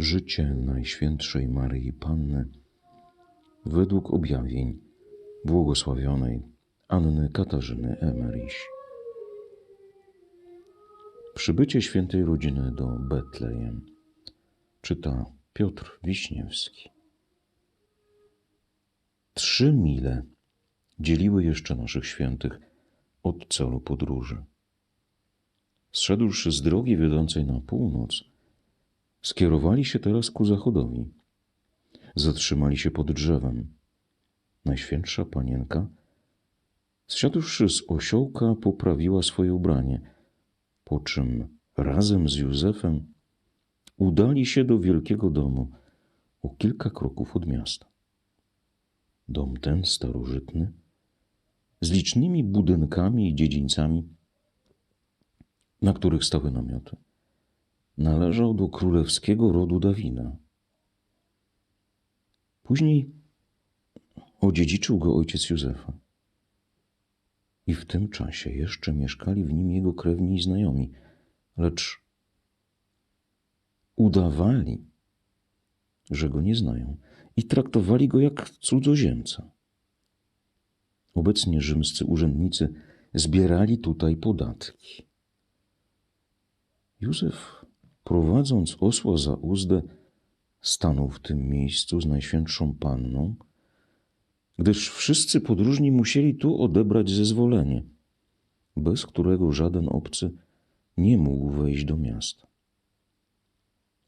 Życie Najświętszej Maryi Panny według objawień błogosławionej Anny Katarzyny Emeryś. Przybycie świętej rodziny do Betlejem czyta Piotr Wiśniewski. Trzy mile dzieliły jeszcze naszych świętych od celu podróży. Zszedłszy z drogi wiodącej na północ, skierowali się teraz ku zachodowi. Zatrzymali się pod drzewem. Najświętsza panienka, zsiadłszy z osiołka, poprawiła swoje ubranie, po czym razem z Józefem udali się do wielkiego domu o kilka kroków od miasta. Dom ten starożytny, z licznymi budynkami i dziedzińcami, na których stały namioty, należał do królewskiego rodu Dawida. Później odziedziczył go ojciec Józefa. I w tym czasie jeszcze mieszkali w nim jego krewni i znajomi, lecz udawali, że go nie znają i traktowali go jak cudzoziemca. Obecnie rzymscy urzędnicy zbierali tutaj podatki. Józef, prowadząc osła za uzdę, stanął w tym miejscu z Najświętszą Panną, gdyż wszyscy podróżni musieli tu odebrać zezwolenie, bez którego żaden obcy nie mógł wejść do miasta.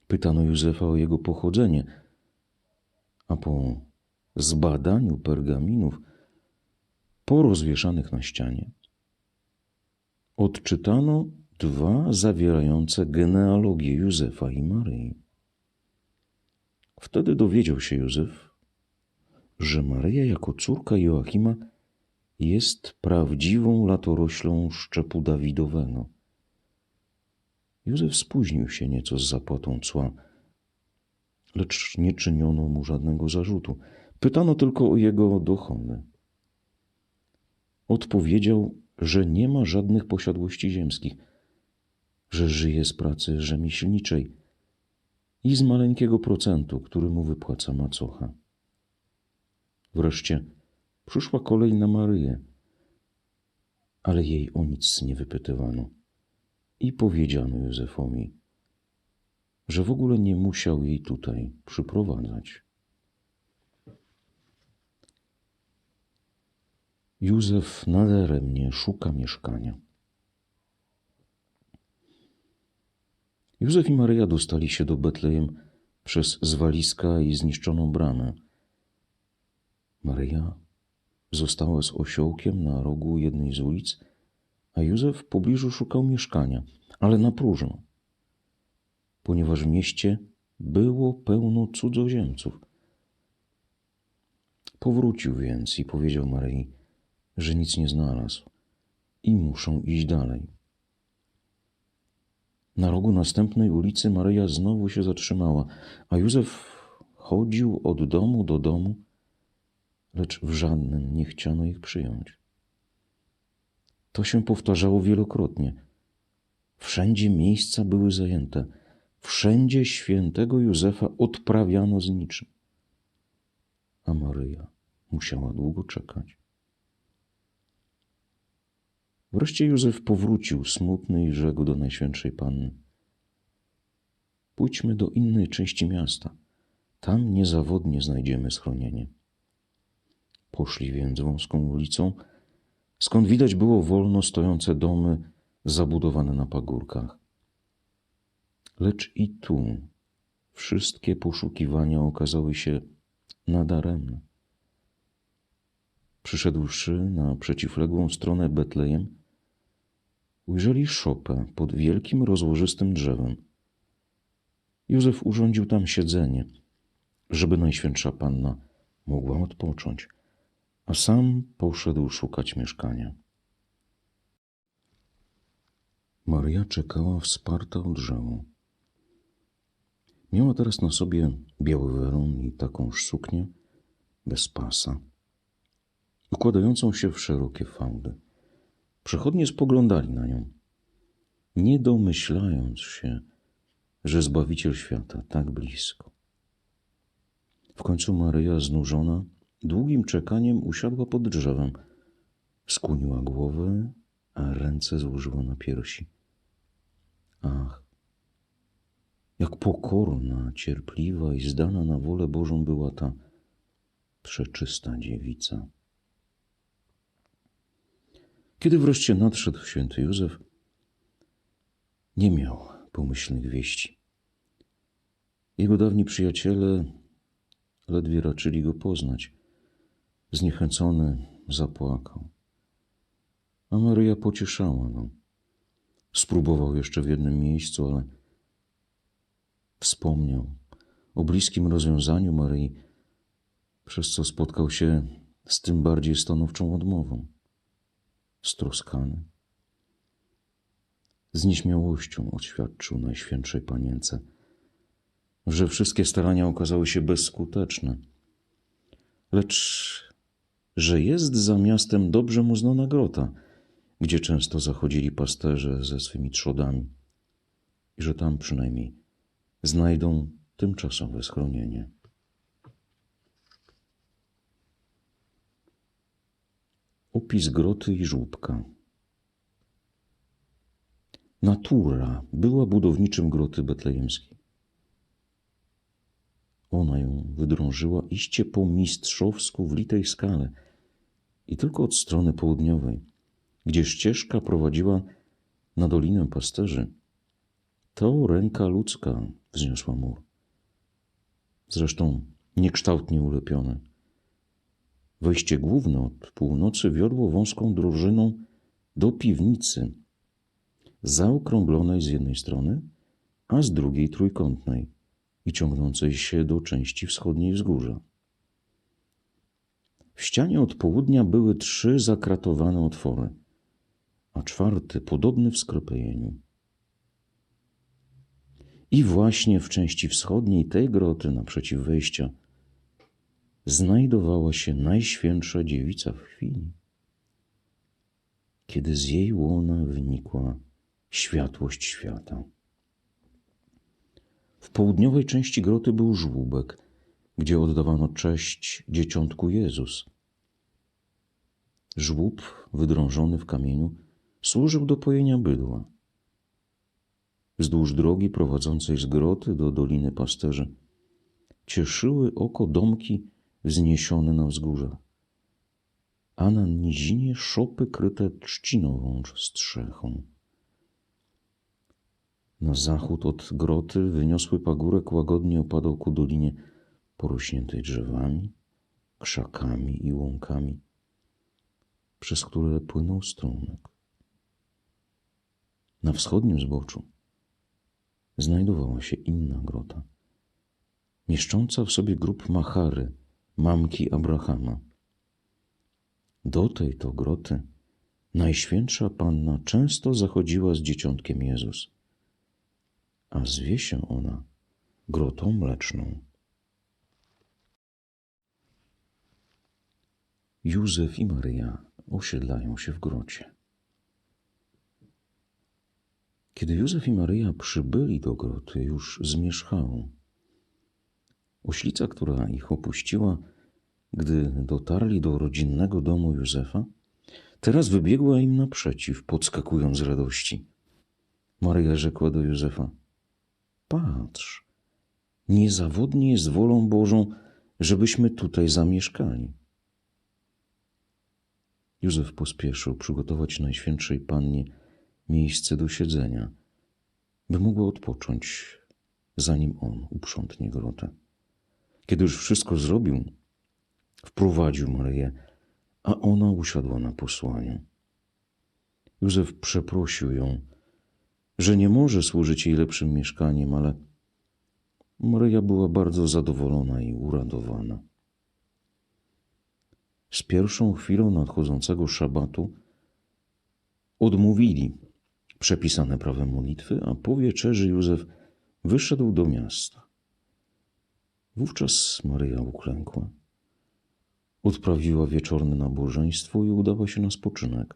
Pytano Józefa o jego pochodzenie, a po zbadaniu pergaminów porozwieszanych na ścianie odczytano dwa zawierające genealogię Józefa i Maryi. Wtedy dowiedział się Józef, że Maryja jako córka Joachima jest prawdziwą latoroślą szczepu Dawidowego. Józef spóźnił się nieco z zapłatą cła, lecz nie czyniono mu żadnego zarzutu. Pytano tylko o jego dochody. Odpowiedział, że nie ma żadnych posiadłości ziemskich, że żyje z pracy rzemieślniczej i z maleńkiego procentu, który mu wypłaca macocha. Wreszcie przyszła kolej na Maryję, ale jej o nic nie wypytywano i powiedziano Józefowi, że w ogóle nie musiał jej tutaj przyprowadzać. Józef nadaremnie szuka mieszkania. Józef i Maryja dostali się do Betlejem przez zwaliska i zniszczoną bramę. Maryja została z osiołkiem na rogu jednej z ulic, a Józef w pobliżu szukał mieszkania, ale na próżno, ponieważ w mieście było pełno cudzoziemców. Powrócił więc i powiedział Maryi, że nic nie znalazł i muszą iść dalej. Na rogu następnej ulicy Maryja znowu się zatrzymała, a Józef chodził od domu do domu, lecz w żadnym nie chciano ich przyjąć. To się powtarzało wielokrotnie. Wszędzie miejsca były zajęte, wszędzie świętego Józefa odprawiano z niczym. A Maryja musiała długo czekać. Wreszcie Józef powrócił smutny i rzekł do Najświętszej Panny. Pójdźmy do innej części miasta. Tam niezawodnie znajdziemy schronienie. Poszli więc wąską ulicą, skąd widać było wolno stojące domy zabudowane na pagórkach. Lecz i tu wszystkie poszukiwania okazały się nadaremne. Przyszedłszy na przeciwległą stronę Betlejem, ujrzeli szopę pod wielkim, rozłożystym drzewem. Józef urządził tam siedzenie, żeby Najświętsza Panna mogła odpocząć, a sam poszedł szukać mieszkania. Maria czekała wsparta o drzewo. Miała teraz na sobie biały werun i takąż suknię bez pasa, układającą się w szerokie fałdy. Przechodnie spoglądali na nią, nie domyślając się, że Zbawiciel świata tak blisko. W końcu Maryja, znużona długim czekaniem, usiadła pod drzewem, skłoniła głowę, a ręce złożyła na piersi. Ach, jak pokorna, cierpliwa i zdana na wolę Bożą była ta przeczysta dziewica. Kiedy wreszcie nadszedł święty Józef, nie miał pomyślnych wieści. Jego dawni przyjaciele ledwie raczyli go poznać. Zniechęcony zapłakał. A Maryja pocieszała go. Spróbował jeszcze w jednym miejscu, ale wspomniał o bliskim rozwiązaniu Maryi, przez co spotkał się z tym bardziej stanowczą odmową. Stroskany. Z nieśmiałością oświadczył Najświętszej Panience, że wszystkie starania okazały się bezskuteczne, lecz że jest za miastem dobrze mu znana grota, gdzie często zachodzili pasterze ze swymi trzodami i że tam przynajmniej znajdą tymczasowe schronienie. Opis groty i żłóbka. Natura była budowniczym groty betlejemskiej. Ona ją wydrążyła iście po mistrzowsku w litej skale i tylko od strony południowej, gdzie ścieżka prowadziła na Dolinę Pasterzy, to ręka ludzka wzniosła mur. Zresztą niekształtnie ulepione. Wejście główne od północy wiodło wąską drużyną do piwnicy, zaokrąglonej z jednej strony, a z drugiej trójkątnej i ciągnącej się do części wschodniej wzgórza. W ścianie od południa były trzy zakratowane otwory, a czwarty podobny w skropejeniu. I właśnie w części wschodniej tej groty naprzeciw wejścia znajdowała się Najświętsza Dziewica w chwili, kiedy z jej łona wynikła światłość świata. W południowej części groty był żłóbek, gdzie oddawano cześć dzieciątku Jezus. Żłób, wydrążony w kamieniu, służył do pojenia bydła. Wzdłuż drogi prowadzącej z groty do Doliny Pasterzy cieszyły oko domki wzniesione na wzgórza, a na nizinie szopy kryte trzcinową strzechą. Na zachód od groty wyniosły pagórek łagodnie opadał ku dolinie porośniętej drzewami, krzakami i łąkami, przez które płynął strumyk. Na wschodnim zboczu znajdowała się inna grota, mieszcząca w sobie grób Machary, mamki Abrahama. Do tej to groty Najświętsza Panna często zachodziła z dzieciątkiem Jezus a zwie się ona Grotą Mleczną. Józef i Maryja osiedlają się w grocie. Kiedy Józef i Maryja przybyli do groty, już zmierzchało. Oślica, która ich opuściła, gdy dotarli do rodzinnego domu Józefa, teraz wybiegła im naprzeciw, podskakując z radości. Maryja rzekła do Józefa – Patrz, niezawodnie jest wolą Bożą, żebyśmy tutaj zamieszkali. Józef pospieszył przygotować Najświętszej Pannie miejsce do siedzenia, by mogła odpocząć, zanim on uprzątnie grotę. Kiedy już wszystko zrobił, wprowadził Maryję, a ona usiadła na posłaniu. Józef przeprosił ją, że nie może służyć jej lepszym mieszkaniem, ale Maryja była bardzo zadowolona i uradowana. Z pierwszą chwilą nadchodzącego szabatu odmówili przepisane prawem modlitwy, a po wieczerzy Józef wyszedł do miasta. Wówczas Maryja uklękła. Odprawiła wieczorne nabożeństwo i udała się na spoczynek.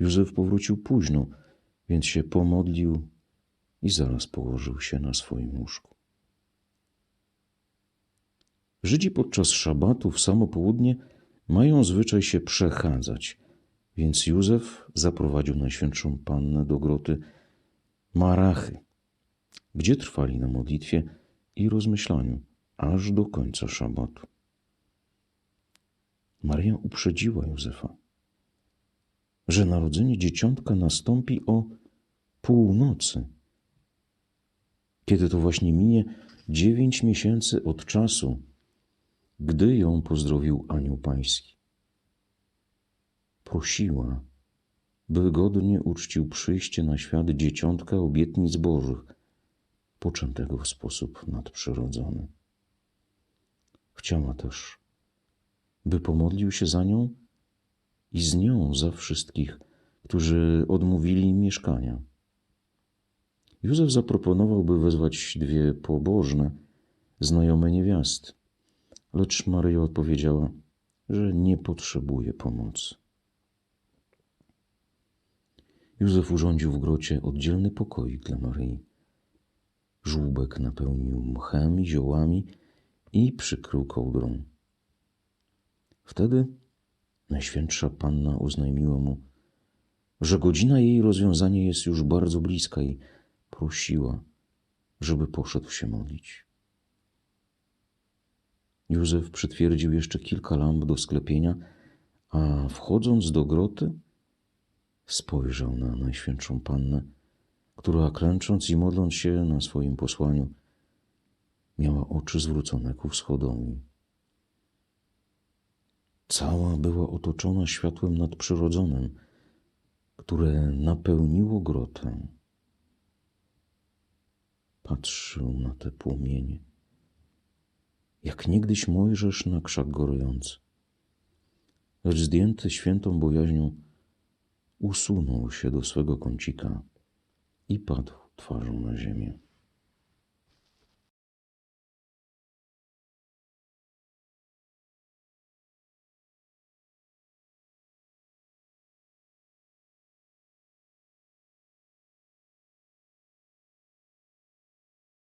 Józef powrócił późno, więc się pomodlił i zaraz położył się na swoim łóżku. Żydzi podczas szabatu w samo południe mają zwyczaj się przechadzać, więc Józef zaprowadził Najświętszą Pannę do groty Marachy, gdzie trwali na modlitwie i rozmyślaniu aż do końca szabatu. Maria uprzedziła Józefa, że narodzenie dzieciątka nastąpi o północy, kiedy to właśnie minie dziewięć miesięcy od czasu, gdy ją pozdrowił Anioł Pański. Prosiła, by godnie uczcił przyjście na świat dzieciątka obietnic Bożych, poczętego w sposób nadprzyrodzony. Chciała też, by pomodlił się za nią i z nią za wszystkich, którzy odmówili mieszkania. Józef zaproponował, by wezwać dwie pobożne, znajome niewiasty, lecz Maryja odpowiedziała, że nie potrzebuje pomocy. Józef urządził w grocie oddzielny pokoik dla Maryi. Żłóbek napełnił mchem i ziołami i przykrył kołdrą. Wtedy Najświętsza Panna oznajmiła mu, że godzina jej rozwiązania jest już bardzo bliska i prosiła, żeby poszedł się modlić. Józef przytwierdził jeszcze kilka lamp do sklepienia, a wchodząc do groty, spojrzał na Najświętszą Pannę, która klęcząc i modląc się na swoim posłaniu, miała oczy zwrócone ku wschodowi. Cała była otoczona światłem nadprzyrodzonym, które napełniło grotę. Patrzył na te płomienie, jak niegdyś Mojżesz na krzak gorujący. Lecz zdjęty świętą bojaźnią, usunął się do swego kącika i padł twarzą na ziemię.